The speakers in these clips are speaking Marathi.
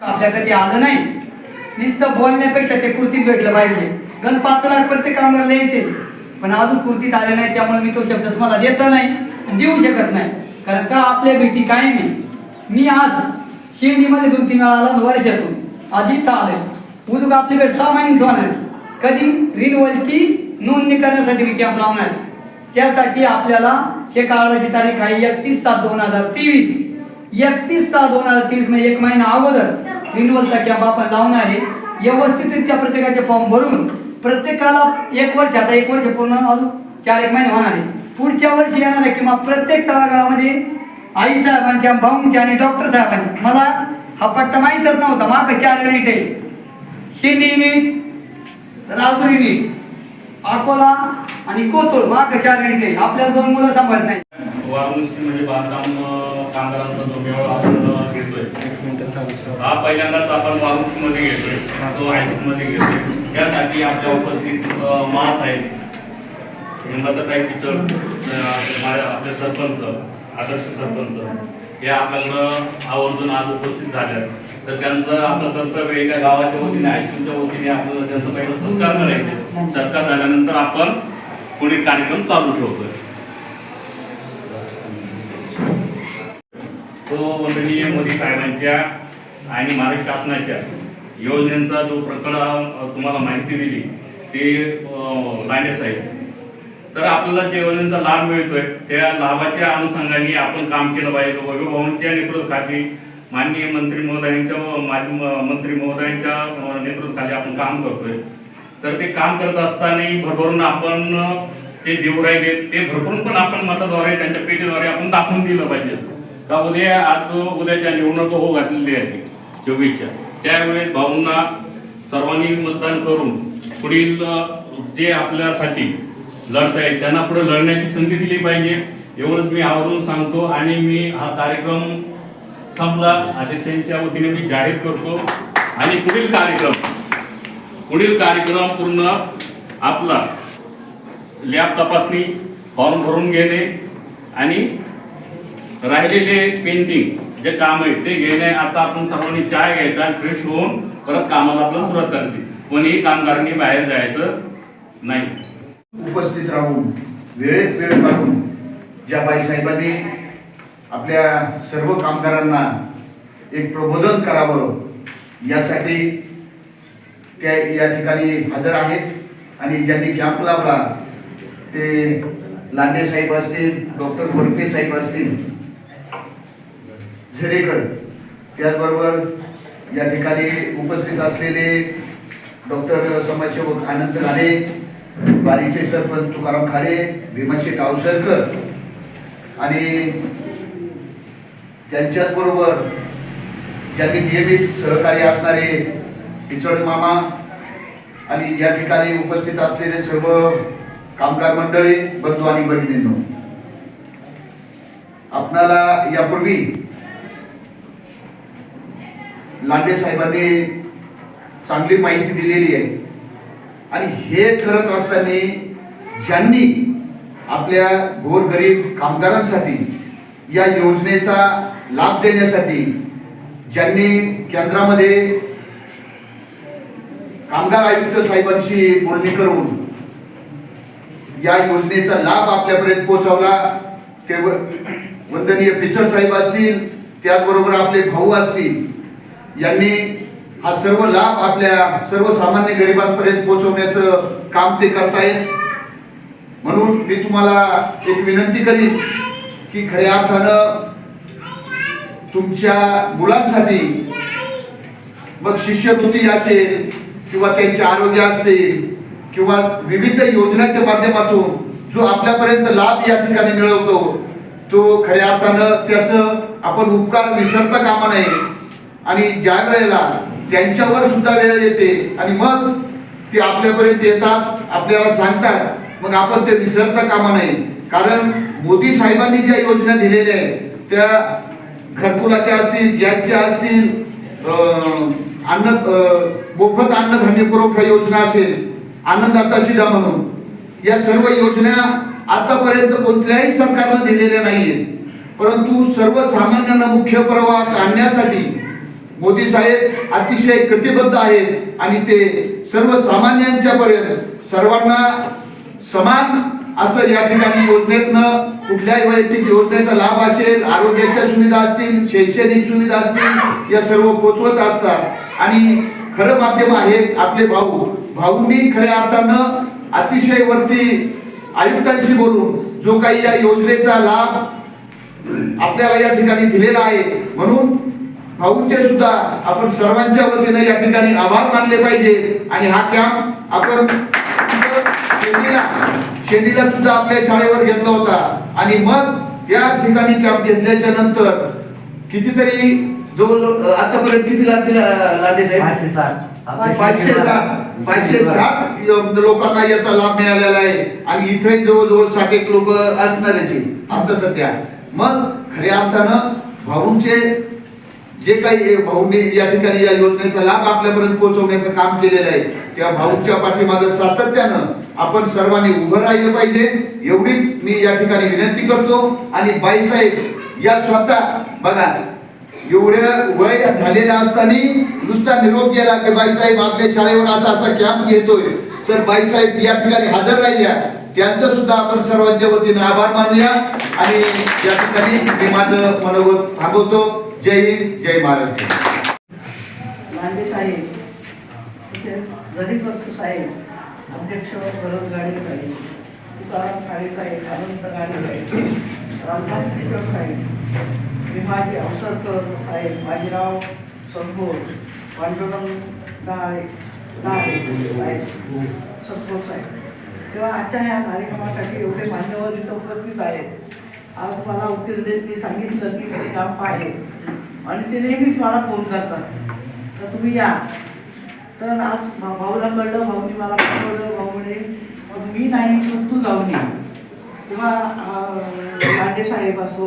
आपल्याकडे आलं नाही. नुसतं बोलण्यापेक्षा ते कृतीत भेटलं पाहिजे. गण पाच लाख प्रत्येक कामगार यायचे पण अजून कृतीत आले नाही त्यामुळे मी तो शब्द तुम्हाला देत नाही देऊ शकत नाही. कारण का आपल्या भेटी काय नाही मी आज शिर्डीमध्ये दोन तीन वेळा आला वर्षातून. आज इथं आलोय उद्या आपली भेट सहा महिन्यात होणार कधी? रिन्युअलची नोंदणी करण्यासाठी मी कॅम्प लावणार त्यासाठी आपल्याला हे काढायची तारीख आहे एकतीस सात दोन हजार तेवीस. एकतीस सहा दोन हजार तेवीस म्हणजे एक महिना अगोदर रिन्युअलचा कॅम्प आपण लावणार आहे व्यवस्थितरित्या प्रत्येकाचे फॉर्म भरून प्रत्येकाला एक वर्ष आता एक वर्ष पूर्ण अजून चार एक महिने होणार आहे. पुढच्या वर्षी येणार आहे किंवा प्रत्येक तळागाळामध्ये आई साहेबांच्या भाऊंच्या आणि डॉक्टर साहेबांच्या. मला हा पट्टा माहीतच नव्हता. माग चार युनिट आहे. शिंदी युनिट राजुरी युनिट अकोला आणि कोथरूड माग चार आहे. आपल्याला दोन मुलं सांभाळत नाही वाहतूक म्हणजे बांधकाम कामगारांचा जो मेळावा आपण घेतोय. हा पहिल्यांदाच आपण वाहतूकमध्ये घेतोय. तो मध्ये घेतोय. त्यासाठी आपल्या उपस्थित अं, महासाहेब हिंमतताई पिचड आपले सरपंच आदर्श सरपंच हे आपल्याकडं आवर्जून आज उपस्थित झाले तर त्यांचं आपलं कर्तव्य एका गावाच्या वतीने आयसीच्या वतीने आपलं त्यांचं पहिलं सत्कार करायचे. सत्कार झाल्यानंतर आपण पुढे कार्यक्रम चालू ठेवतोय. तो वंदनीय मोदी साहेबांच्या आणि महाराष्ट्र शासनाच्या योजनेचा जो प्रकरण तुम्हाला माहिती दिली ते अ, लांडे साहेब. तर आपल्याला जे योजनेचा लाभ मिळतोय त्या लाभाच्या अनुषंगाने आपण काम केलं पाहिजे. वैभवभाऊंच्या नेतृत्वाखाली माननीय मंत्री महोदयांच्या व माजी म- मंत्री महोदयांच्या नेतृत्वाखाली आपण काम करतोय. तर ते काम करत असताना भरभरून आपण ते देऊ राहिले ते भरभरून पण आपण मताद्वारे त्यांच्या पेटीद्वारे आपण दाखवून दिलं पाहिजे. का उद्या आज उद्याच्या निवडणूक हो घातलेली आहे चोवीसच्या. त्यावेळेस भाऊंना सर्वांनी मतदान करून पुढील जे आपल्यासाठी लढता येईल त्यांना पुढे लढण्याची संधी दिली पाहिजे. एवढंच मी आवरून सांगतो आणि मी हा कार्यक्रम संपला अध्यक्षांच्या वतीने मी जाहीर करतो. आणि पुढील कार्यक्रम पुढील कार्यक्रम पूर्ण आपला लॅब तपासणी फॉर्म भरून घेणे आणि राहिलेले पेंटिंग जे काम आहे ते घेणे. आता आपण सर्वांनी चाय घ्यायचा आणि फ्रेश होऊन परत कामाला आपलं सुरुवात करते कोणीही कामगारांनी बाहेर जायचं नाही. उपस्थित राहून वेळेत वेळ काढून ज्या बाईसाहेबांनी आपल्या सर्व कामगारांना एक प्रबोधन करावं यासाठी त्या या ठिकाणी हजर आहेत. आणि ज्यांनी कॅम्प लावला ते लांडे साहेब असतील डॉक्टर वरपे साहेब असतील झरेकर त्याचबरोबर या ठिकाणी उपस्थित असलेले डॉक्टर समाजसेवक आनंद राणे बारीचे सरपंच तुकाराम खाडे भीमाशेठ आवसरकर आणि त्यांच्याच बरोबर ज्यांनी नियमित सहकारी असणारे पिचड मामा आणि या ठिकाणी उपस्थित असलेले सर्व कामगार मंडळी बंधू आणि भगिनींनो आपणाला यापूर्वी लांडे साहेबांनी चांगली माहिती दिलेली आहे. आणि हे करत असताना ज्यांनी आपल्या गोरगरीब कामगारांसाठी या योजनेचा लाभ देण्यासाठी ज्यांनी केंद्रामध्ये कामगार आयुक्त साहेबांशी बोलणी करून या योजनेचा लाभ आपल्यापर्यंत पोहोचवला ते वंदनीय पिचड साहेब असतील त्याचबरोबर आपले भाऊ असतील यांनी हा सर्व लाभ आपल्या सर्वसामान्य गरिबांपर्यंत पोहोचवण्याचं काम ते करतायत. म्हणून मी तुम्हाला एक विनंती करीन की खऱ्या अर्थानं तुमच्या मुलांसाठी मग शिष्यवृत्ती असेल किंवा त्यांचे आरोग्य असतील किंवा विविध योजनांच्या माध्यमातून जो आपल्यापर्यंत लाभ या ठिकाणी मिळवतो तो खऱ्या अर्थानं त्याचं आपण उपकार विसरता कामा नये. आणि ज्या वेळेला त्यांच्यावर सुद्धा वेळ येते आणि मग ते आपल्यापर्यंत येतात आपल्याला सांगतात मग आपण ते विसरता कामा नये. कारण मोदी साहेबांनी ज्या योजना दिलेल्या आहेत त्या घरकुलाच्या असतील गॅसच्या असतील अन्न मोफत अन्नधान्य पुरवठा योजना असेल आनंदाचा शिधा म्हणून या सर्व योजना आतापर्यंत कोणत्याही सरकारनं दिलेल्या नाहीयेत. परंतु सर्वसामान्यांना मुख्य प्रवाहात आणण्यासाठी मोदी साहेब अतिशय कटिबद्ध आहेत आणि ते सर्वसामान्यांच्या पर्यंत सर्वांना समान असं या ठिकाणी योजनेतनं कुठल्याही वैयक्तिक योजनेचा लाभ असेल आरोग्याच्या सुविधा असतील शैक्षणिक सुविधा असतील या सर्व पोचवत असतात. आणि खरं माध्यम आहे आपले भाऊ. भाऊंनी खऱ्या अर्थानं अतिशय वरती आयुक्तांशी बोलून जो काही या योजनेचा लाभ आपल्याला या ठिकाणी दिलेला आहे म्हणून भाऊंचे सुद्धा आपण सर्वांच्या वतीने या ठिकाणी आभार मानले पाहिजे. आणि हा कॅम्प आपण शेतीला शेतीला सुद्धा आपल्या शाळेवर घेतला होता. आणि मग त्या ठिकाणी कॅम्प घेतल्याच्या नंतर कितीतरी जवळ आतापर्यंत किती लागतील लांडे साहेब? पाचशे साठ. पाचशे साठ. पाचशे साठ लोकांना याचा लाभ मिळालेला आहे. आणि इथे जवळजवळ साठ एक लोक असणारच आहे आता सध्या. मग खऱ्या अर्थानं भाऊंचे जे काही भाऊंनी या ठिकाणी या योजनेचा लाभ आपल्यापर्यंत पोहोचवण्याचं काम केलेलं आहे. त्या भाऊंच्या पाठीमागे सातत्यानं आपण सर्वांनी उभं राहिलं पाहिजे. एवढीच मी या ठिकाणी विनंती करतो. आणि बाईसाहेब या स्वतः बघा एवढं वय झालेलं असताना नुसता निरोप गेला की बाईसाहेब आपल्या शाळेवर असा असा कॅम्प घेतोय. तर बाईसाहेब या ठिकाणी हजर राहिल्या. त्यांचं सुद्धा आपण सर्वांच्या वतीनं आभार मानूया. आणि या ठिकाणी मी माझं मनोगत थांबवतो. जय हिंद जय महाराष्ट्र. साहेब अध्यक्ष परत गाडी साहेब तुकाराम काळे साहेब अनंत गाडी साहेब रामदास टीचर साहेब विमाजी अवसरकर साहेब बाजीराव संभोर पांडुरंग दाळे दाळे. साहेब संभोर साहेब तेव्हा आजच्या ह्या कार्यक्रमासाठी एवढे मान्यवर इथं उपस्थित आहेत. आज मला उकिरडेंनी सांगितलं की ते काम पाहिजे आणि ते नेहमीच मला फोन करतात. तर तुम्ही या. तर आज भाऊला कळलं भाऊनी मला पाठवलं भाऊ म्हणे मग मी नाही तू जाऊन ये. किंवा लांडे साहेब असो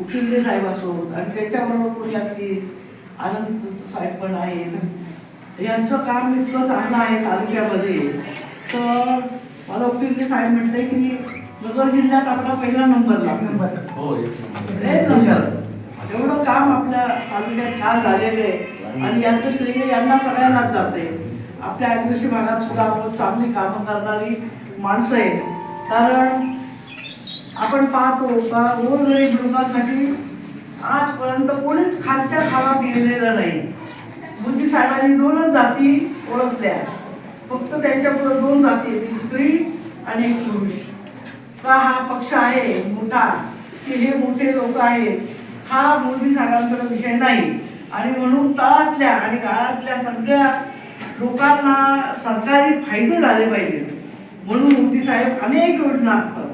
उकिरडे साहेब असो आणि त्याच्याबरोबर कोणी असतील आनंद साहेब पण आहेत. यांचं काम इतकं चांगलं आहे तालुक्यामध्ये. तर मला उकिरडे साहेब म्हटले की नगर जिल्ह्यात आपला पहिला नंबर लागला एक नंबर. एवढं काम आपल्या तालुक्यात छान झालेलं आहे. आणि यांचं श्रेय यांना सगळ्यांनाच जाते. आपल्या आदिवासी भागात सुद्धा आपण चांगली कामं करणारी माणसं आहेत. कारण आपण पाहतो का गोरगरीब लोकांसाठी आजपर्यंत कोणीच खालच्या खाला गेलेलं नाही. मुलगी साहेबांनी दोनच जाती ओळखल्या. फक्त त्यांच्यापुढे दोन जाती एक स्त्री आणि एक पुरुष. का हा पक्ष आहे मोठा? की हे मोठे लोक आहेत? हा मोदी साहेबांकडे विषय नाही. आणि म्हणून तळातल्या आणि गाळातल्या सगळ्या लोकांना सरकारी फायदे झाले पाहिजेत. म्हणून मोदी साहेब अनेक योजना आखतात.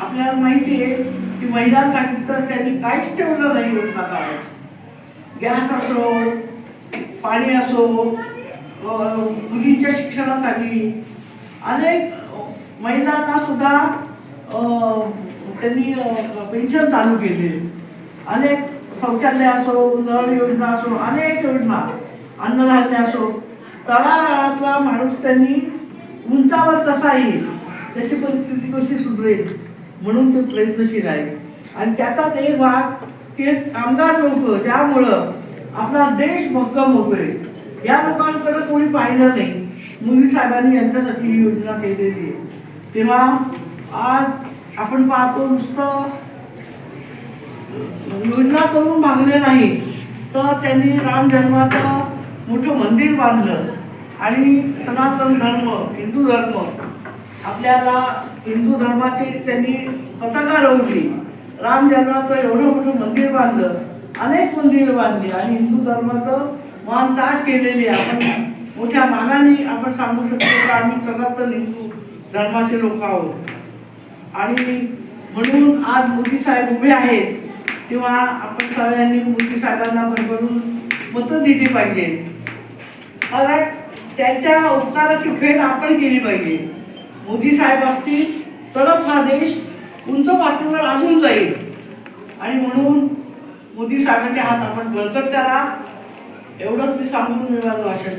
आपल्याला माहिती आहे की महिलांसाठी तर त्यांनी काहीच ठेवलं नाही योजना काळात गॅस असो पाणी असो मुलींच्या शिक्षणासाठी अनेक महिलांना सुद्धा त्यांनी पेन्शन चालू केले. अनेक शौचालय असो नळ योजना असो अनेक योजना अन्नधान्य असो तळागाळातला माणूस त्यांनी उंचावर कसा येईल त्याची परिस्थिती कशी सुधरेल म्हणून ते प्रयत्नशील आहे आणि त्याचाच एक भाग की कामगार लोक ज्यामुळं आपला देश भक्कम होतोय या लोकांकडे कोणी पाहिलं नाही. मुली साहेबांनी यांच्यासाठी ही योजना केलेली आहे. तेव्हा आज आपण पाहतो नुसतं योजना करून भागले नाही तर त्यांनी राम जन्माचं मोठं मंदिर बांधलं. आणि सनातन धर्म हिंदू धर्म आपल्याला हिंदू धर्माची त्यांनी पताका रोवली. राम जन्माचं एवढं मोठं मंदिर बांधलं अनेक मंदिरं बांधली आणि हिंदू धर्माचं मान ताट केलेली आहे. आपण मोठ्या मानाने आपण सांगू शकतो की आम्ही सनातन हिंदू धर्माचे लोक आहोत. आणि म्हणून आज मोदी साहेब उभे आहेत किंवा आपण सगळ्यांनी मोदी साहेबांना भरभरून मतं दिली पाहिजे कारण त्यांच्या उपकाराची फेड आपण केली पाहिजे. मोदी साहेब असतील तरच हा देश उंच पातळीवर अजून जाईल. आणि म्हणून मोदी साहेबांच्या हात आपण बळकट करा. एवढंच मी सांगून मी माझं भाषण